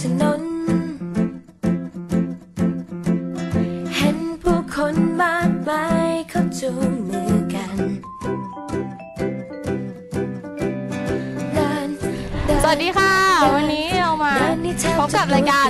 ถนน เห็นผู้คนมากมายเขาจูงมือกันสวัสดีค่ะ วันนี้เรามาพบกับรายการ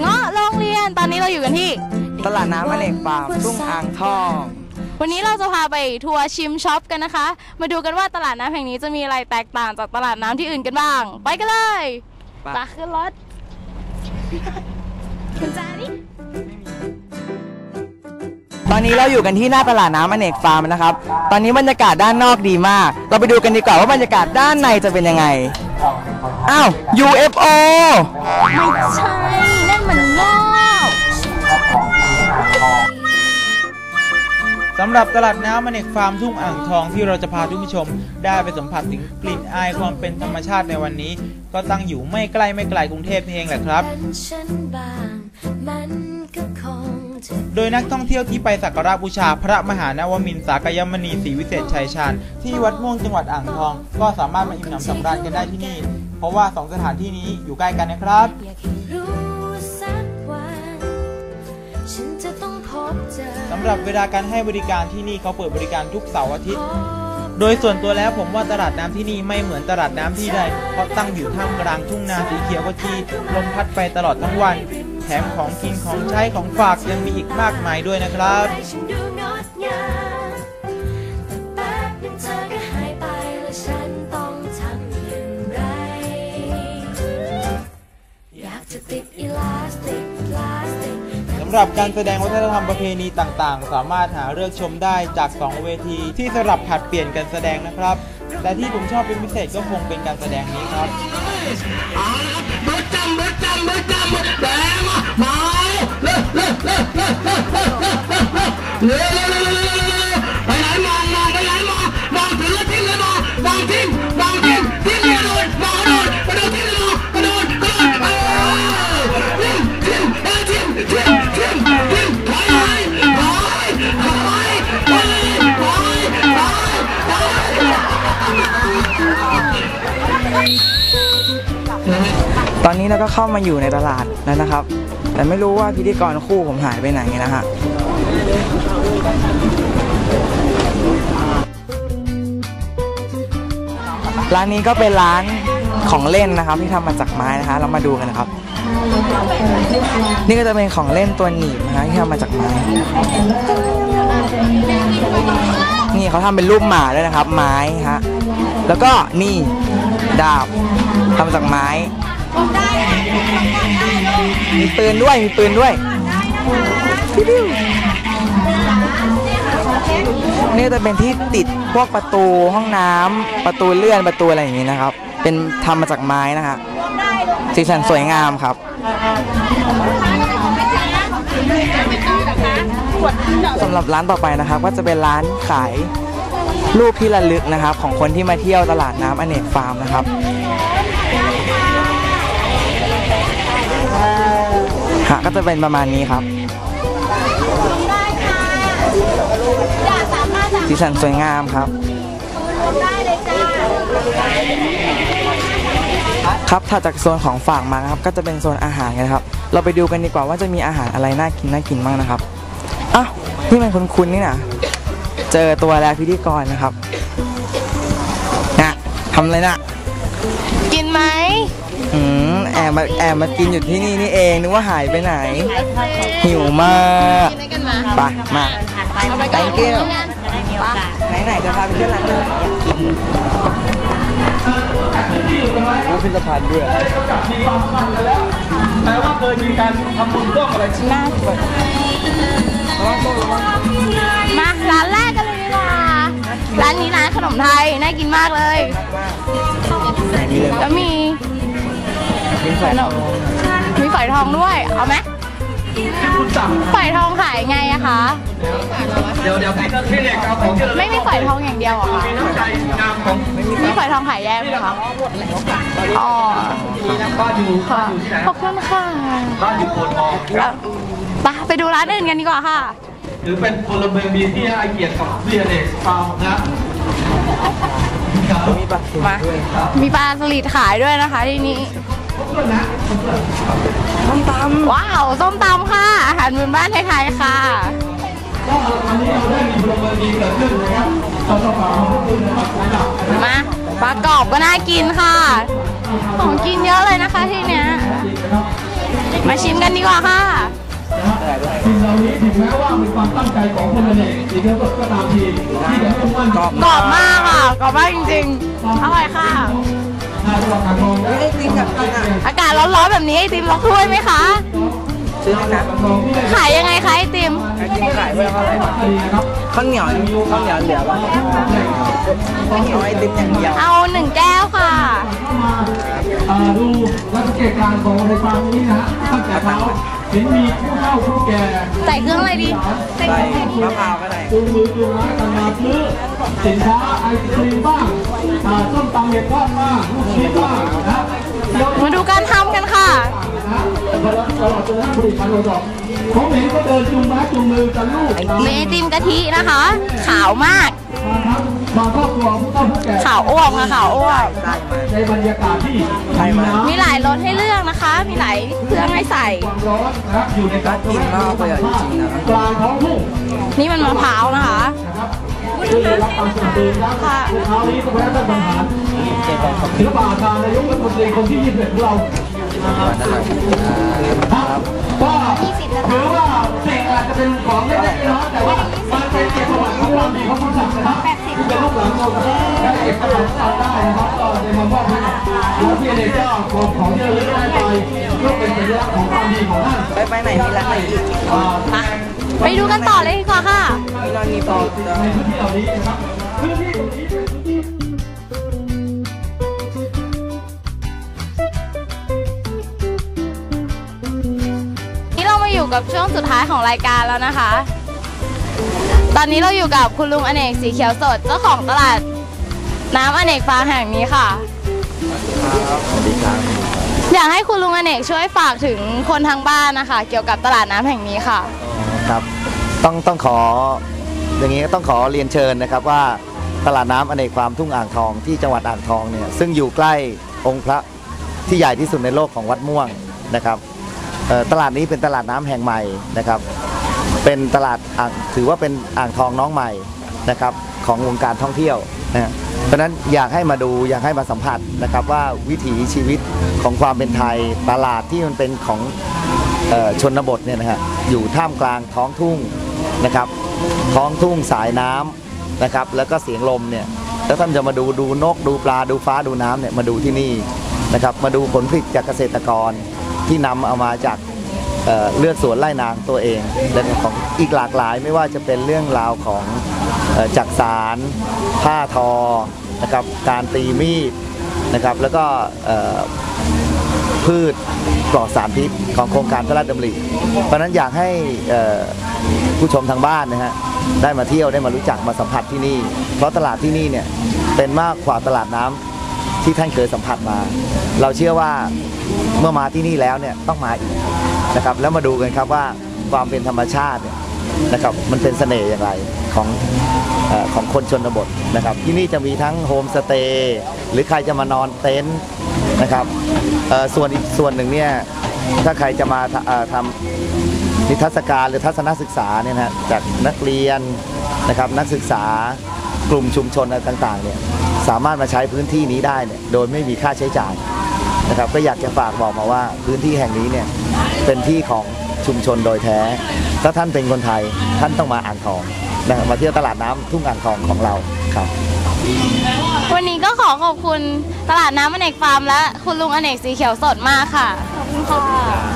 เงาะโรงเรียนตอนนี้เราอยู่กันที่ ตลาดน้ำอเนกปาล์มทุ่งอ่างทอง วันนี้เราจะพาไปทัวร์ชิมช็อปกันนะคะ มาดูกันว่าตลาดน้ำแห่งนี้จะมีอะไรแตกต่างจากตลาดน้ำที่อื่นกันบ้าง ไปกันเลยไป ปะขึ้นรถ คุณจานี่ตอนนี้เราอยู่กันที่หน้าตลาดน้ำอเนกฟาร์มนะครับ ตอนนี้บรรยากาศด้านนอกดีมาก เราไปดูกันดีกว่าว่าบรรยากาศด้านในจะเป็นยังไง อ้าว UFO ไม่ใช่ นั่นมันง สำหรับตลาดน้ำอเนกฟาร์มทุ่งอ่างทองที่เราจะพาทุกผู้ชม ได้ไปสัมผัสถึงกลิ่นอายความเป็นธรรมชาติในวันนี้ ก็ตั้งอยู่ไม่ใกล้ไม่ไกลกรุงเทพนี่เองแหละครับ โดยนักท่องเที่ยวที่ไปสักการะบูชาพระมหานวมินสากยมณีศรีวิเศษชัยชาญที่วัดม่วงจังหวัดอ่างทอง ก็สามารถมาอิ่มหนำสำราญกันได้ที่นี่ เพราะว่าสองสถานที่นี้อยู่ใกล้กันนะครับ สำหรับเวลาการให้บริการที่นี่เขาเปิดบริการทุกเสาร์อาทิตย์ โดยส่วนตัวแล้วผมว่าตลาดน้ำที่นี่ไม่เหมือนตลาดน้ำที่ใด เพราะตั้งอยู่ท่ามกลางทุ่งนาสีเขียวขจีลมพัดไปตลอดทั้งวัน แถมของกินของใช้ของฝากยังมีอีกมากมายด้วยนะครับ หรับการแสดงวัฒนธรรมประเพณีต่างๆ สามารถหาเลือกชมได้จาก 2 เวทีที่สลับผลัดเปลี่ยนกันแสดงนะครับ แต่ที่ผมชอบเป็นพิเศษก็คงเป็นการแสดงนี้ครับไป ตอนนี้เราก็เข้ามาอยู่ในตลาดแล้วนะครับ แต่ไม่รู้ว่าพิธีกรคู่ผมหายไปไหนนะฮะร้านนี้ก็เป็นร้านของเล่นนะครับ ที่ทำมาจากไม้นะคะ เรามาดูกันนะครับ นี่ก็จะเป็นของเล่นตัวหนีบนะฮะที่ทำมาจากไม้ นี่เขาทำเป็นรูปหมาด้วยนะครับ ไม้ฮะแล้วก็นี่ดาบ ทำจากไม้ มีปืนด้วย มีปืนด้วยปิ้วๆนี่จะเป็นที่ติดพวกประตูห้องน้ำประตูเลื่อนประตูอะไรอย่างนี้นะครับ เป็นทำมาจากไม้นะฮะสีสันสวยงามครับสำหรับร้านต่อไปนะครับ ก็จะเป็นร้านขายรูปที่ระลึกนะครับ ของคนที่มาเที่ยวตลาดน้ำอเนกฟาร์มนะครับ ฮะก็จะเป็นประมาณนี้ครับสีสันสวยงามครับครับถัดจากโซนของฝากมานะครับ ก็จะเป็นโซนอาหารกันครับ เราไปดูกันดีกว่าว่าจะมีอาหารอะไรน่ากินน่ากินบ้างนะครับอ้าวนี่มันคุ้นๆนี่นะเจอตัวแล้วพิธีกรนะครับนะทำอะไรนะกินไหมอื มแอบมาแอบมากินอยู่ที่นี่นี่เองนึกว่าหายไปไหน หิวมากกินด้วยกันมาไปมาเอาไปก่อน Thank you ไหนไหนๆจะพาไปเที่ยวร้านนี้โอ้พิพิธภัณฑ์ด้วยน่าสวยมาร้านแรกกันเลยดีกว่าร้านนี้ร้านขนมไทย น่ากินมากเลย แล้วมี ข่ทองมีฝอยทองด้วย เอาไหมฝอยทองขายไงอะคะ เดี๋ยวเดี๋ยวพี่พี่เด็กเอาของที่ระลึกไม่มีฝอยทองอย่างเดียวเหรอะคะใจงามของมีฝอยทองขายแยกไหมคะอ๋อบ้านอยู่บ้าค่ะนอยู่ที่ไหนขอบคุณค่ะบ้านอยู่โพนทองแล้วไปไปดูร้านอื่นกันดีกว่าค่ะ หรือเป็นพลเมืองดีที่ให้เกียรติกับเรียนเด็กฟาร์มนะมีปลาเค็มมาด้วยมีปลาสลิดขายด้วยนะคะที่นี่ ต้มตำว้าวส้มตำค่ะ อาหารพื้นบ้านไทยๆค่ะก็อันนี้เราได้มีพลเมืองดีเกิดขึ้นนะครับเราต้องฝากขอบคุณนะครับนะครับมาปลากรอบก็น่ากินค่ะ ของกินเยอะเลยนะคะที่เนี้ยมาชิมกันดีกว่าค่ะสิ่งเหล่านี้ถึงแม้ว่าเป็นความตั้งใจของคนเอกสีเขียวสดก็ตามทีที่จะมุ่งมั่นกรอบกรอบมากค่ะกรอบมากจริงๆอร่อยค่ะ นายจังหวัดอ่างทองและไอติมกับกินอะอากาศร้อนๆแบบนี้ไอติมเราถ้วยไหมคะ ซื้อเลยนะขายยังไงคะไอติม ไอติมขายไว้เท่าไหร่ดีนะครับข้าวเหนียวข้าวเหนียวเหลือป่ะข้าวเหนียวไอติมอย่างเดียวเอาหนึ่งแก้วค่ะเอ่อดูและสังเกตการณ์ของในฟาร์มนี้นะฮะตั้งแต่เช้าเห็นมีผู้เฒ่าผู้แก่ใส่เครื่องอะไรดีใส่มะพร้าวก็ได้จูงมือจูงไม้กันมาซื้อ สินค้าไอศครีมบ้างอ่าส้มตำเห็ดทอดบ้างลูกชิ้นบ้างนะเดี๋ยวมาดูการทำกันค่ะนะตลอดตลอดจนทั้งผลิตภัณฑ์โอดอกผมเห็นก็เดินจูงไม้จูงมือกันลูกมีไอติมกะทินะคะ ขาวมากมาครับมาครอบครัวผู้เฒ่าผู้แก่ขาวอ้วกค่ะขาวอ้วกได้มาในบรรยากาศที่ใช่ไหมน้ำมีหลายรสให้เลือกนะคะ มีหลายเครื่องให้ใส่ความร้อนนะครับอยู่ในการกินแล้วเอาไปอะจริงๆนะครับกลางท้องทุ่งนี่มันมะพร้าวนะคะ นะครับที่ได้รับการสนับสนุนครับเช้านี้ก็แวะท่านประธานศิลปะอาจารนายกรัฐมนตรีคนที่ยี่สิบของเราครับก็ถือว่าเสิ่งอาจจะเป็นของเล็กๆน้อยแต่ว่ามันเป็นเกียรติประวัติของความดีของคุณศักนะครับที่เป็นลูกหลานเราและเอกลักษณ์ของเราได้นะครับก็ได้มามอบให้กับหลวงพี่เดชเจ้าของของที่ระลึกได้ไปเพื่อเป็นสัญลักษณ์ของความดีของท่านไปไปไหนมีร้านไหนอีกอ่า ไปดูกันต่อเลยดีกว่าค่ะมีร้านมีปอในพื้นที่เหล่านี้นะครับพื้นที่ตรงนี้เป็นพื้นที่นี่เรามาอยู่กับช่วงสุดท้ายของรายการแล้วนะคะ ตอนนี้เราอยู่กับคุณลุงอเนกสีเขียวสดเจ้าของตลาด น้ำอเนกฟาร์มแห่งนี้ค่ะ อยากให้คุณลุงอเนกช่วยฝากถึงคนทางบ้านนะคะ เกี่ยวกับตลาดน้ำแห่งนี้ค่ะครับ ต้องต้องขออย่างนี้ต้องขอเรียนเชิญนะครับว่าตลาดน้ำอเนกความทุ่งอ่างทองที่จังหวัดอ่างทองเนี่ยซึ่งอยู่ใกล้องค์พระที่ใหญ่ที่สุดในโลกของวัดม่วงนะครับตลาดนี้เป็นตลาดน้ำแห่งใหม่นะครับ เป็นตลาดถือว่าเป็นอ่างทองน้องใหม่นะครับของวงการท่องเที่ยวนะเพราะนั้นอยากให้มาดูอยากให้มาสัมผัสนะครับว่าวิถีชีวิตของความเป็นไทยตลาดที่มันเป็นของออชนบทเนี่ยนะฮะอยู่ท่ามกลางท้องทุ่ง นะครับท้องทุ่งสายน้ำนะครับแล้วก็เสียงลมเนี่ยแล้วท่านจะมาดูดูนกดูปลาดูฟ้าดูน้ำเนี่ยมาดูที่นี่นะครับมาดูผลผลิตจากเกษตรกรที่นำเอามาจากเเลือดสวนไร่นางตัวเองและของอีกหลากหลายไม่ว่าจะเป็นเรื่องราวของออจักสารผ้าทอนะครับการตีมีดนะครับแล้วก็พืชปลอดสารพิษของโครงการพระราชดำริเพราะนั้นอยากให้ ผู้ชมทางบ้านนะฮะได้มาเที่ยวได้มารู้จักมาสัมผัสที่นี่ เพราะตลาดที่นี่เนี่ยเป็นมากกว่าตลาดน้ำที่ท่านเคยสัมผัสมา เราเชื่อว่าเมื่อมาที่นี่แล้วเนี่ยต้องมาอีกนะครับแล้วมาดูกันครับว่าความเป็นธรรมชาติเนี่ยนะครับมันเป็นเสน่ห์อย่างไรของอของคนชนบทนะครับ ที่นี่จะมีทั้งโฮมสเตย์หรือใครจะมานอนเต็นท์นะครับส่วนอีกส่วนหนึ่งเนี่ยถ้าใครจะมาทำเอ่อทำ นิทรรศการหรือทัศนศึกษาเนี่ยนะฮะจากนักเรียนนะครับนักศึกษากลุ่มชุมชนอะไรต่างๆเนี่ยสามารถมาใช้พื้นที่นี้ได้เนี่ยโดยไม่มีค่าใช้จ่ายนะครับก็อยากจะฝากบอกมาว่าพื้นที่แห่งนี้เนี่ยเป็นที่ของชุมชนโดยแท้ ถ้าท่านเป็นคนไทยท่านต้องมาอ่างทองนะครับมาเที่ยวตลาดน้ำทุ่งอ่างทองของเราครับวันนี้ก็ขอขอบคุณตลาดน้ำอเนกฟาร์มและคุณลุงอเนกสีเขียวสดมากค่ะ ขอบคุณค่ะ